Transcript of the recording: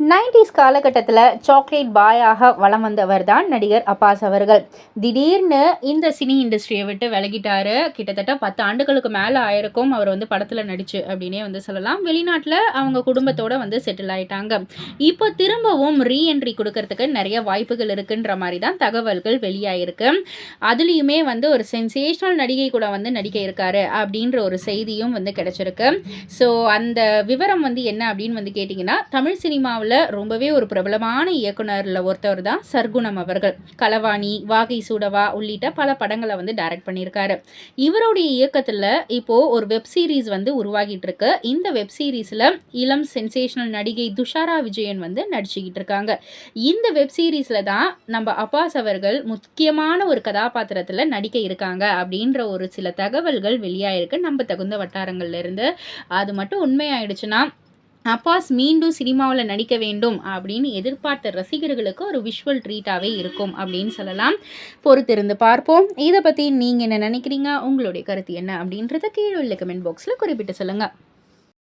Nineties காலகட்டத்தில் chocolate பாயாக வளம் வந்தவர் தான் நடிகர் அப்பாஸ் அவர்கள். திடீர்னு இந்த சினி இண்டஸ்ட்ரியை விட்டு விலகிட்டாரு. கிட்டத்தட்ட பத்து ஆண்டுகளுக்கு மேலே ஆயிருக்கும் அவர் வந்து படத்தில் நடிச்சு அப்படின்னே வந்து சொல்லலாம். வெளிநாட்டில் அவங்க குடும்பத்தோடு வந்து செட்டில் ஆயிட்டாங்க. இப்போ திரும்பவும் ரீஎன்ட்ரி கொடுக்கறதுக்கு நிறைய வாய்ப்புகள் இருக்குன்ற மாதிரி தான் தகவல்கள் வெளியாயிருக்கு. அதுலேயுமே வந்து ஒரு சென்சேஷனல் நடிகை கூட வந்து நடிக்க இருக்காரு அப்படின்ற ஒரு செய்தியும் வந்து கிடச்சிருக்கு. ஸோ அந்த விவரம் வந்து என்ன அப்படின்னு வந்து கேட்டிங்கன்னா தமிழ் சினிமாவில் ரொம்பவே ஒரு பிரபலமான இயக்குனரில் ஒருத்தவர் தான் சர்க்குணம் அவர்கள். களவாணி வாகை சூடவா உள்ளிட்ட பல படங்களை வந்து டைரக்ட் பண்ணியிருக்காரு. இவருடைய இயக்கத்தில் இப்போது ஒரு வெப் சீரிஸ் வந்து உருவாகிட்டு இருக்கு இந்த வெப் சீரிஸில் இளம் சென்சேஷனல் நடிகை துஷாரா விஜயன் வந்து நடிச்சுக்கிட்டு இருக்காங்க இந்த வெப் சீரிஸில் தான் நம்ம அப்பாஸ் அவர்கள் முக்கியமான ஒரு கதாபாத்திரத்தில் நடிக்க இருக்காங்க அப்படின்ற ஒரு சில தகவல்கள் வெளியாயிருக்கு நம்ம தகுந்த வட்டாரங்கள்லேருந்து அது மட்டும் உண்மையாயிடுச்சுன்னா அப்பாஸ் மீண்டும் சினிமாவில் நடிக்க வேண்டும் அப்படின்னு எதிர்பார்த்த ரசிகர்களுக்கு ஒரு விஷுவல் ட்ரீட்டாகவே இருக்கும் அப்படின்னு சொல்லலாம். பொறுத்திருந்து பார்ப்போம். இதை பற்றி நீங்கள் என்ன நினைக்கிறீங்க? உங்களுடைய கருத்து என்ன அப்படின்றத கீழே உள்ள கமெண்ட் பாக்ஸில் குறிப்பிட்டு சொல்லுங்கள்